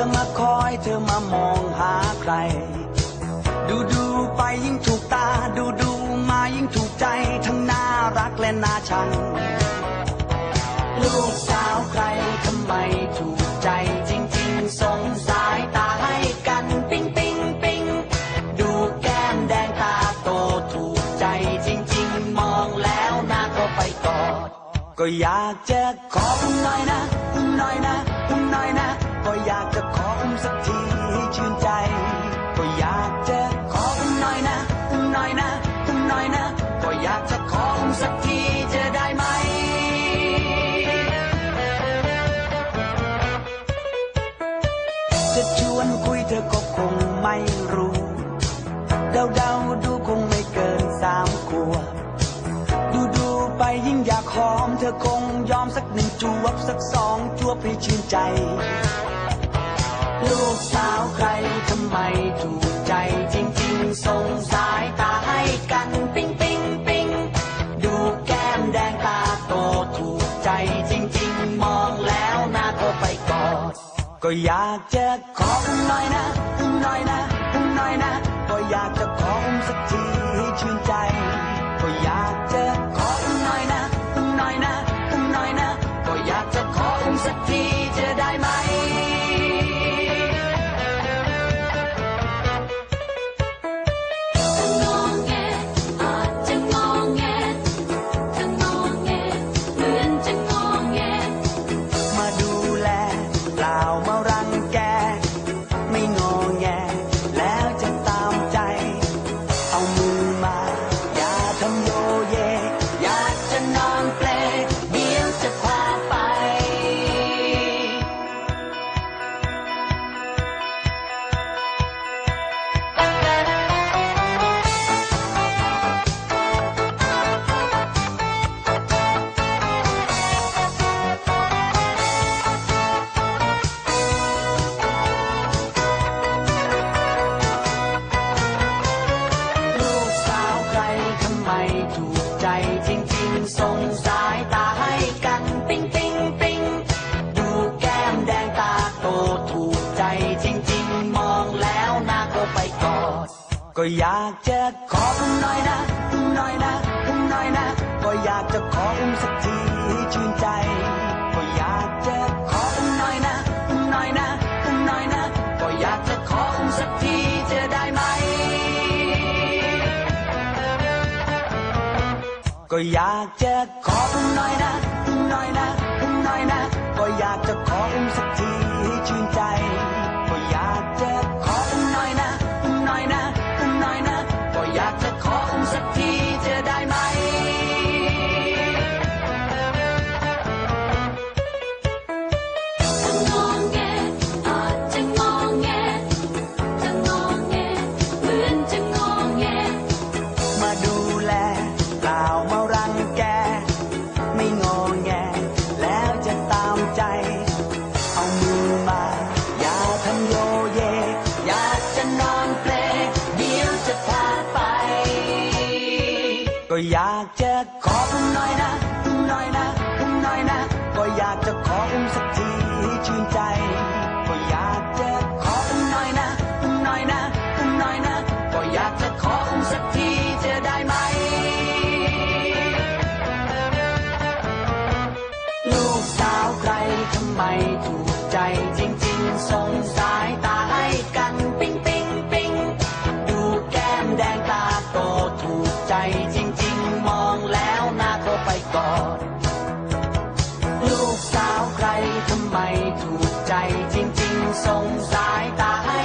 อมาคอยเธอมามองหาใคร ดูดูไปยิ่งถูกตาดูดูมายิ่งถูกใจทั้งน่ารักและน่าชัง ลูกสาวใครทำไมถูกใจจริงๆสงสายตาให้กันปิ๊งปิ๊งปิ๊งดูแก้มแดงตาโตถูกใจจริงๆ มองแล้วหน้าก็ไปกอดก็อยากจะขออุ้มหน่อยนะอุ้มหน่อยนะ ยิ่งอยากหอมเธอคงยอมสักหนึ่งจวบสักสองจวบให้ชื่นใจ ลูกสาวใครทำไมถูกใจจริงๆส่งสายตาให้กันปิ๊งปิ๊งปิ๊งดูแก้มแดงตาโตถูกใจจริงๆ มองแล้วหน้าก็ไปกอดก็อยากจะขออุ้มหน่อยนะอุ้มหน่อยนะอุ้มหน่อยนะก็อยากจะขออุ้มสักทีให้ชื่นใจ ก็อยากจะขอ ก็อยากจะขออุ้มหน่อยนะอุ้มหน่อยนะอุ้มหน่อยนะ ก็อยากจะขออุ้มสักทีให้ชื่นใจ ก็อยากจะขออุ้มหน่อยนะอุ้มหน่อยนะอุ้มหน่อยนะ ก็อยากจะขออุ้มสักทีจะได้ไหม ก็อยากจะขออุ้มหน่อยนะอุ้มหน่อยนะอุ้มหน่อยนะ ก็อยากจะขออุ้มสักทีให้ชื่นใจ ข ก็อยากจะขออุ้มหน่อยนะอุ้มหน่อยนะอุ้มหน่อยนะ ก็อยากจะขออุ้มสักทีให้ชื่นใจ ก็อยากจะขออุ้มหน่อยนะอุ้มหน่อยนะอุ้มหน่อยนะ ก็อยากจะขออุ้มสักทีจะได้ไหม ลูกสาวใครทำไมถูกใจจริงๆสงส ทำไมถูกใจจริงๆ สงสายตา